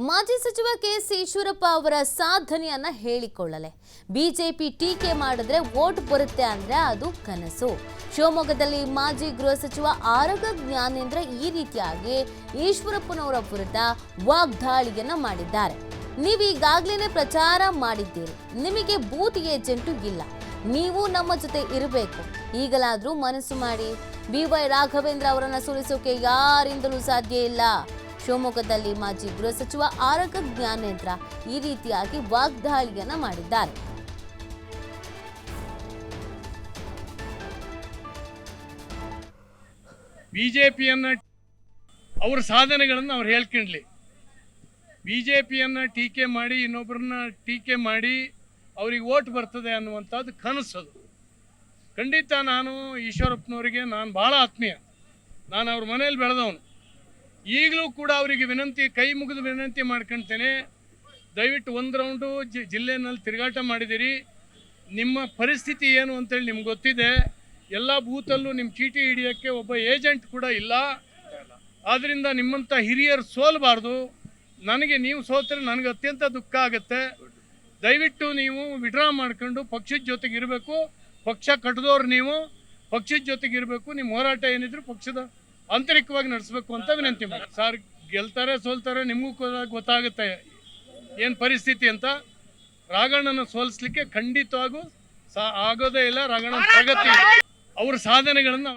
ಮಾಜಿ ಸಚಿವ K S Eshwarappa ಅವರ ಸಾಧನೆಯನ್ನ ಹೇಳಿಕೊಳ್ಳಲೆ. ಬಿಜೆಪಿ ಟೀಕೆ ಮಾಡಿದ್ರೆ ವೋಟ್ ಬರುತ್ತೆ ಅಂದ್ರೆ ಅದು ಕನಸು. ಶಿವಮೊಗ್ಗದಲ್ಲಿ ಮಾಜಿ ಗೃಹ ಸಚಿವ ಆರೋಗ್ಯ ಜ್ಞಾನೇಂದ್ರ ಈ ರೀತಿಯಾಗಿ ಈಶ್ವರಪ್ಪನವರ ವಿರುದ್ಧ ವಾಗ್ದಾಳಿಯನ್ನ ಮಾಡಿದ್ದಾರೆ. ನೀವು ಈಗಾಗಲೇ ಪ್ರಚಾರ ಮಾಡಿದ್ದೀರಿ. ನಿಮಗೆ ಬೂತ್ ಏಜೆಂಟು ಇಲ್ಲ. ನೀವು ನಮ್ಮ ಜೊತೆ ಇರಬೇಕು. ಈಗಲಾದ್ರೂ ಮನಸ್ಸು ಮಾಡಿ. ಬಿ ವೈ ರಾಘವೇಂದ್ರ ಅವರನ್ನ ಸೋಲಿಸೋಕೆ ಯಾರಿಂದಲೂ ಸಾಧ್ಯ ಇಲ್ಲ. ಶಿವಮೊಗ್ಗದಲ್ಲಿ ಮಾಜಿ ಗೃಹ ಸಚಿವ ಆರಗ ಜ್ಞಾನೇಂದ್ರ ಈ ರೀತಿಯಾಗಿ ವಾಗ್ದಾಳಿಯನ್ನ ಮಾಡಿದ್ದಾರೆ. ಬಿ ಜೆ ಪಿಯನ್ನು ಅವ್ರ ಸಾಧನೆಗಳನ್ನು ಅವ್ರು ಹೇಳ್ಕೊಂಡ್ಲಿ. ಬಿ ಜೆ ಪಿಯನ್ನು ಟೀಕೆ ಮಾಡಿ ಇನ್ನೊಬ್ಬರನ್ನ ಟೀಕೆ ಮಾಡಿ ಅವ್ರಿಗೆ ಓಟ್ ಬರ್ತದೆ ಅನ್ನುವಂಥದ್ದು ಕನಸದು. ಖಂಡಿತ ನಾನು ಈಶ್ವರಪ್ಪನವರಿಗೆ ನಾನು ಭಾಳ ಆತ್ಮೀಯ. ನಾನು ಅವ್ರ ಮನೇಲಿ ಬೆಳೆದವನು. ಈಗಲೂ ಕೂಡ ಅವರಿಗೆ ವಿನಂತಿ, ಕೈ ಮುಗಿದು ವಿನಂತಿ ಮಾಡ್ಕೊಳ್ತೇನೆ ದಯವಿಟ್ಟು ಒಂದು ರೌಂಡು ಜಿ, ಜಿಲ್ಲೆನಲ್ಲಿ ತಿರುಗಾಟ ಮಾಡಿದಿರಿ. ನಿಮ್ಮ ಪರಿಸ್ಥಿತಿ ಏನು ಅಂತೇಳಿ ನಿಮ್ಗೆ ಗೊತ್ತಿದೆ. ಎಲ್ಲ ಬೂತಲ್ಲೂ ನಿಮ್ಮ ಚೀಟಿ ಹಿಡಿಯೋಕ್ಕೆ ಒಬ್ಬ ಏಜೆಂಟ್ ಕೂಡ ಇಲ್ಲ. ಆದ್ದರಿಂದ ನಿಮ್ಮಂಥ ಹಿರಿಯರು ಸೋಲಬಾರ್ದು. ನನಗೆ ನೀವು ಸೋತರೆ ನನಗೆ ಅತ್ಯಂತ ದುಃಖ ಆಗುತ್ತೆ. ದಯವಿಟ್ಟು ನೀವು ವಿಡ್ರಾ ಮಾಡ್ಕೊಂಡು ಪಕ್ಷದ ಜೊತೆಗೆ ಇರಬೇಕು ಪಕ್ಷ ಕಟ್ಟಿದವ್ರು ನೀವು. ಪಕ್ಷದ ಜೊತೆಗೆ ಇರಬೇಕು ನಿಮ್ಮ ಹೋರಾಟ ಏನಿದ್ರು ಪಕ್ಷದ ಆಂತರಿಕವಾಗಿ ನಡೆಸಬೇಕು ಅಂತ ವಿನಂತಿ ಮಾಡಿ ಸರ್ ಗೆಲ್ತಾರೆ, ಸೋಲ್ತಾರೆ ನಿಮಗೂ ಗೊತ್ತಾಗುತ್ತೆ ಏನು ಪರಿಸ್ಥಿತಿ ಅಂತ ರಾಘಣ್ಣನ ಸೋಲಿಸ್ಲಿಕ್ಕೆ ಖಂಡಿತವಾಗೂ ಸಾ ಆಗೋದೇ ಇಲ್ಲ ರಾಘಣ್ಣನ ಪ್ರಗತಿ. ಅವ್ರ ಸಾಧನೆಗಳನ್ನು